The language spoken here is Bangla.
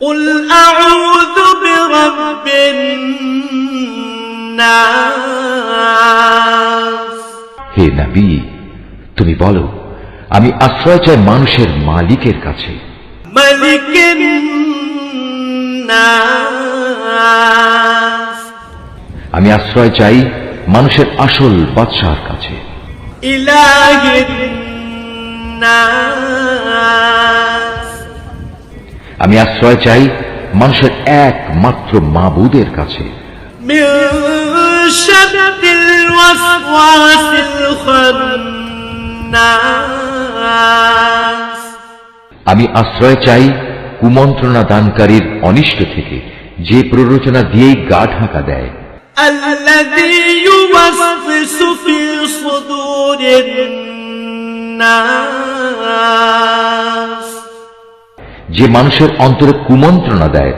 قل أعوذ برب الناس হে নবী তুমি বলো আমি আশ্রয় চাই মানুষের মালিকের কাছে ملك الناس আমি আশ্রয় চাই মানুষের আসল বাদশাহর কাছে إله الناس আমি আশ্রয় চাই মানুষের একমাত্র মাবুদের কাছে من شر الوسواس الخناس আমি আশ্রয় চাই কুমন্ত্রণা দানকারীর অনিষ্ট থেকে যে প্ররোচনা দিয়েই গা ঢাকা দেয় الذي يوسوس في صدور الناس যে মানুষের অন্তরে কুমন্ত্রণা দেয়।